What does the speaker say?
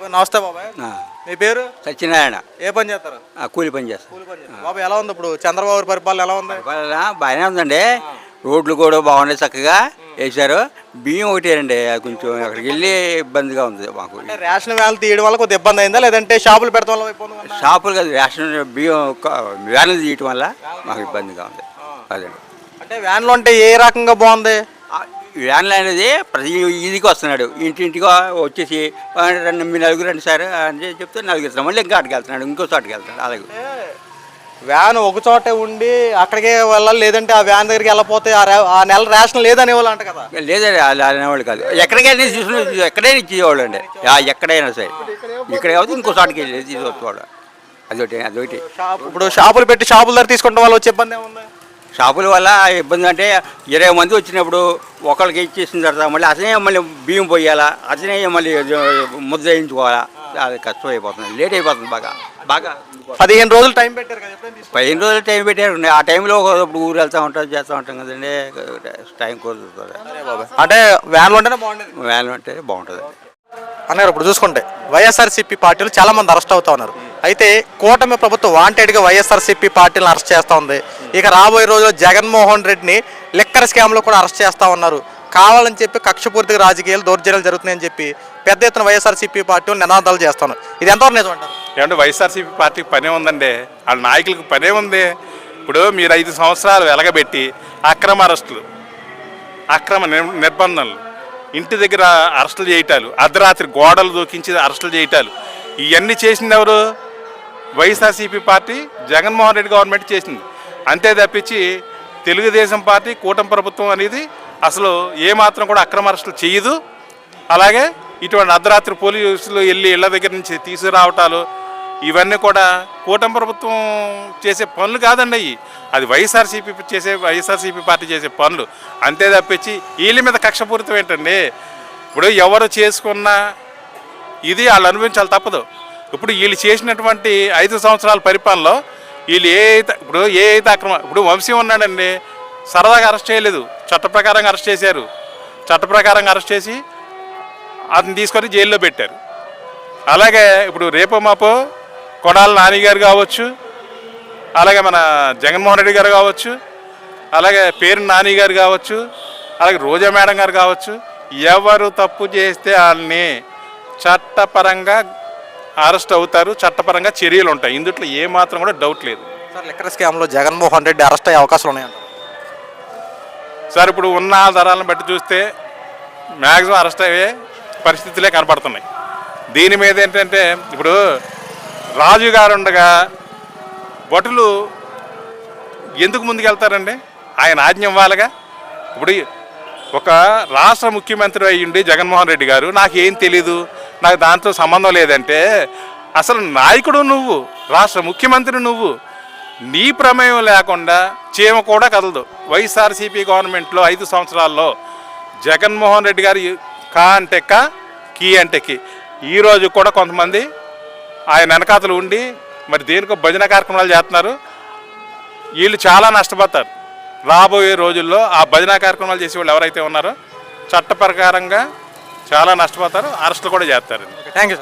బాబాయ్ నమస్తే బాబాయ్. మీ పేరు? సత్యనారాయణ. ఏ పని చేస్తారు? కూలి పని కూలి చేస్తారు బాబాయ్ ఎలా ఉంది ఇప్పుడు? చంద్రబాబు పరిపాలన ఎలా ఉంది? పరిపాలన బాగానే ఉందండి. రోడ్లు కూడా బాగున్నాయి చక్కగా. వేశారు. బియ్యం ఒకటేనండి అది కొంచెం అక్కడికి వెళ్ళి ఇబ్బందిగా ఉంది మాకు. రేషన్ వ్యాన్లు తీయడం వల్ల కొద్దిగా ఇబ్బంది అయిందా? లేదంటే షాపులు పెడతాం వల్ల? షాపులు కాదు రేషన్ బియ్యం వ్యాన్లు తీయటం వల్ల మాకు ఇబ్బందిగా ఉంది. అదండి అంటే వ్యాన్లు అంటే ఏ రకంగా బాగుంది? వ్యాన్లు అనేది ప్రతి ఈదికి వస్తున్నాడు. ఇంటింటికి వచ్చేసి "ఆ, రండి మీ నలుగురు రండి సార్ అని చెప్తే నలుగురు మళ్ళీ ఇంకా అటుకి వెళ్తున్నాడు ఇంకో చోటుకి వెళ్తాడు అలాగే. వ్యాన్ ఒక చోటే ఉండి అక్కడికే వెళ్ళాలి లేదంటే ఆ వ్యాన్ దగ్గరికి వెళ్ళపోతే ఆ నెల రేషన్ లేదని వాళ్ళు అంట కదా. లేదండి అనేవాళ్ళు కాదు. ఎక్కడికైనా తీసుకుని ఎక్కడైనా ఇచ్చేవాళ్ళు అండి. ఎక్కడైనా సరే. ఇక్కడ కాకపోతే ఇంకో చోటుకి వెళ్ళి తీసుకొచ్చేవాడు అదొకటి అదొకటి. ఇప్పుడు షాపులు పెట్టి షాపుల దగ్గర తీసుకుంటే వాళ్ళు వచ్చే ఇబ్బంది ఏముంది? షాపుల వల్ల ఇబ్బంది అంటే ఇరవై మంది వచ్చినప్పుడు ఒకరికి ఇచ్చేసిన తర్వాత మళ్ళీ అతనే మళ్ళీ బియ్యం పోయాలా అతనే మళ్ళీ ముద్ద వేయించుకోవాలా. అది కష్టం అయిపోతుంది లేట్ అయిపోతుంది బాగా బాగా. పదిహేను రోజులు టైం పెట్టారు? పదిహేను రోజులు టైం పెట్టారు. ఆ టైంలో ఒకప్పుడు ఊరు వెళ్తూ ఉంటాం చేస్తూ ఉంటాం కదండి టైం కుదురుతుంది అంటే వ్యాన్లు ఉంటేనే బాగుండేది. వేలం అంటే బాగుంటుంది అన్నారు ఇప్పుడు చూసుకుంటే వైఎస్ఆర్సీపీ పార్టీలు చాలా మంది అరెస్ట్ అవుతా ఉన్నారు. అయితే కూటమి ప్రభుత్వం వాంటెడ్గా వైఎస్ఆర్సీపీ పార్టీలను అరెస్ట్ చేస్తూ ఉంది. ఇక రాబోయే రోజుల్లో జగన్మోహన్ రెడ్డిని లిక్కర్ స్కామ్లో కూడా అరెస్ట్ చేస్తూ ఉన్నారు. కావాలని చెప్పి కక్షపూర్తిగా రాజకీయాలు దౌర్జన్యాలు జరుగుతున్నాయని చెప్పి పెద్ద ఎత్తున వైఎస్ఆర్సీపీ పార్టీ నినాదాలు చేస్తున్నారు ఇది ఎంతవరకు నిజం అంటారు? ఏమంటే వైఎస్ఆర్సీపీ పార్టీకి పనే ఉందండి. వాళ్ళ నాయకులకు పనే ఉంది. ఇప్పుడు మీరు ఐదు సంవత్సరాలు వెలగబెట్టి అక్రమ అరెస్టులు అక్రమ నిర్- నిర్బంధనలు ఇంటి దగ్గర అరెస్టులు చేయటాలు అర్ధరాత్రి గోడలు దూకించి అరెస్టులు చేయటాలు ఇవన్నీ చేసింది ఎవరు? వైఎస్ఆర్సీపీ పార్టీ జగన్మోహన్ రెడ్డి గవర్నమెంట్ చేసింది. అంతే తప్పించి తెలుగుదేశం పార్టీ కూటమి ప్రభుత్వం అనేది అసలు ఏమాత్రం కూడా అక్రమ అరెస్టులు చేయదు. అలాగే ఇటువంటి అర్ధరాత్రి పోలీసులు వెళ్ళి ఇళ్ళ దగ్గర నుంచి తీసుకురావటాలు ఇవన్నీ కూడా కూటమి ప్రభుత్వం చేసే పనులు కాదండి అవి అది వైఎస్ఆర్సీపీ చేసే వైఎస్ఆర్సీపీ పార్టీ చేసే పనులు. అంతే తప్పించి వీళ్ళ మీద కక్షపూరితం ఏంటండి? ఇప్పుడు ఎవరు చేసుకున్నా ఇది వాళ్ళు అనుభవించాలి తప్పదు. ఇప్పుడు వీళ్ళు చేసినటువంటి ఐదు సంవత్సరాల పరిపాలనలో వీళ్ళు ఏ అయితే ఇప్పుడు ఏ అయితే అక్రమ ఇప్పుడు వంశీ ఉన్నాడండి. సరదాగా అరెస్ట్ చేయలేదు. చట్ట ప్రకారం అరెస్ట్ చేశారు. చట్ట ప్రకారం అరెస్ట్ చేసి అతను తీసుకొని జైల్లో పెట్టారు. అలాగే ఇప్పుడు రేపో మాపో కొడాల నాని గారు కావచ్చు అలాగే మన జగన్మోహన్ రెడ్డి గారు కావచ్చు అలాగే పేరు నాని గారు కావచ్చు అలాగే రోజా మేడం గారు కావచ్చు ఎవరు తప్పు చేస్తే వాళ్ళని చట్టపరంగా అరెస్ట్ అవుతారు చట్టపరంగా చర్యలు ఉంటాయి. ఇందుట్లో ఏమాత్రం కూడా డౌట్ లేదు. సార్ లిక్కర్ స్కామ్లో జగన్మోహన్ రెడ్డి అరెస్ట్ అయ్యే అవకాశాలు ఉన్నాయంట. సార్ ఇప్పుడు ఉన్న ఆధారాలను బట్టి చూస్తే మ్యాక్సిమం అరెస్ట్ అయ్యే పరిస్థితులే కనపడుతున్నాయి. దీని మీద ఏంటంటే ఇప్పుడు రాజు గారు ఉండగా భటులు ఎందుకు ముందుకెళ్తారండి? ఆయన ఆజ్ఞ ఇవ్వాలిగా? ఇప్పుడు ఒక రాష్ట్ర ముఖ్యమంత్రి అయ్యుండి జగన్మోహన్ రెడ్డి గారు నాకేం తెలీదు. నాకు దాంతో సంబంధం లేదంటే అసలు నాయకుడు నువ్వు రాష్ట్ర ముఖ్యమంత్రి నువ్వు. నీ ప్రమేయం లేకుండా చీమ కూడా కదలదు. వైఎస్ఆర్సీపీ గవర్నమెంట్లో ఐదు సంవత్సరాల్లో జగన్మోహన్ రెడ్డి గారు కా అంటే కా కీ అంటే కీ. ఈరోజు కూడా కొంతమంది ఆయన వెనకాతలు ఉండి మరి దేనికో భజన కార్యక్రమాలు చేస్తున్నారు. వీళ్ళు చాలా నష్టపోతారు. రాబోయే రోజుల్లో ఆ భజన కార్యక్రమాలు చేసే వాళ్ళు ఎవరైతే ఉన్నారో చట్టప్రకారంగా చాలా నష్టపోతారు అరెస్టులు కూడా చేస్తారు. Thank you sir.